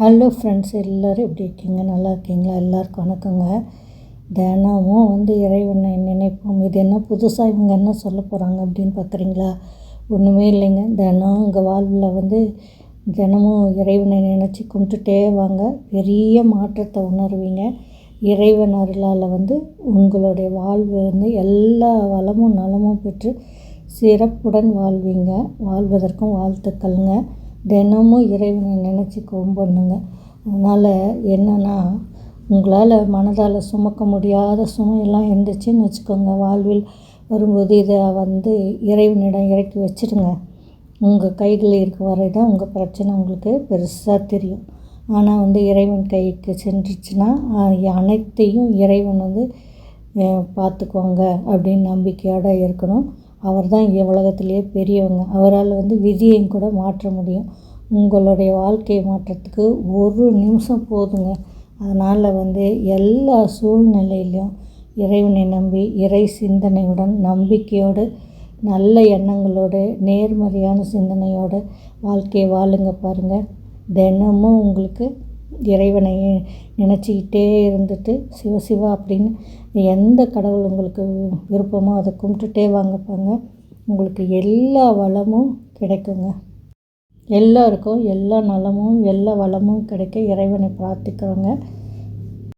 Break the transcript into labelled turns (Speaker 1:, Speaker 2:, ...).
Speaker 1: hello friends எல்லோரும் எப்படி இருக்கீங்க நல்லா இருக்கீங்களா எல்லாருக்கும் வணக்கங்க தினமும் வந்து இறைவனை நினைப்போம் இது என்ன புதுசாக இவங்க என்ன சொல்ல போகிறாங்க அப்படின்னு பார்க்குறீங்களா ஒன்றுமே இல்லைங்க தினம் இங்கே வாழ்வில் வந்து தினமும் இறைவனை நினச்சி கும்பிட்டுட்டே வாங்க பெரிய மாற்றத்தை உணர்வீங்க இறைவன் அருளால் வந்து உங்களுடைய வாழ்வு வந்து எல்லா வளமும் நலமும் பெற்று சிறப்புடன் வாழ்வீங்க வாழ்வதற்கும் வாழ்த்துக்கள்ங்க தினமும் இறைவனை நினச்சி கும்பிடணுங்க அதனால் என்னென்னா உங்களால் மனதால் சுமக்க முடியாத சுமையெல்லாம் இருந்துச்சுன்னு வச்சுக்கோங்க வாழ்வில் வரும்போது இதை வந்து இறைவனிடம் இறக்கி வச்சுடுங்க உங்கள் கைகளில் இருக்க வரை தான் உங்கள் பிரச்சனை உங்களுக்கு பெருசாக தெரியும் ஆனால் வந்து இறைவன் கைக்கு சென்றுச்சுன்னா அனைத்தையும் இறைவன் வந்து பார்த்துக்குவாங்க அப்படின்னு நம்பிக்கையோடு இருக்கணும் அவர் தான் உலகத்திலேயே பெரியவங்க அவரால் வந்து விதியையும் கூட மாற்ற முடியும் உங்களுடைய வாழ்க்கையை மாற்றத்துக்கு ஒரு நிமிஷம் போதுங்க அதனால் வந்து எல்லா சூழ்நிலையிலையும் இறைவனை நம்பி இறை சிந்தனையுடன் நம்பிக்கையோடு நல்ல எண்ணங்களோடு நேர்மறையான சிந்தனையோடு வாழ்க்கையை வாழுங்க பாருங்கள் தினமும் உங்களுக்கு இறைவனை நினச்சிக்கிட்டே இருந்துட்டு சிவசிவா அப்படின்னு எந்த கடவுள் உங்களுக்கு விருப்பமோ அதை கும்பிட்டுட்டே வாங்கப்பாங்க உங்களுக்கு எல்லா வளமும் கிடைக்குங்க எல்லோருக்கும் எல்லா நலமும் எல்லா வளமும் கிடைக்க இறைவனை பிரார்த்திக்கிறோங்க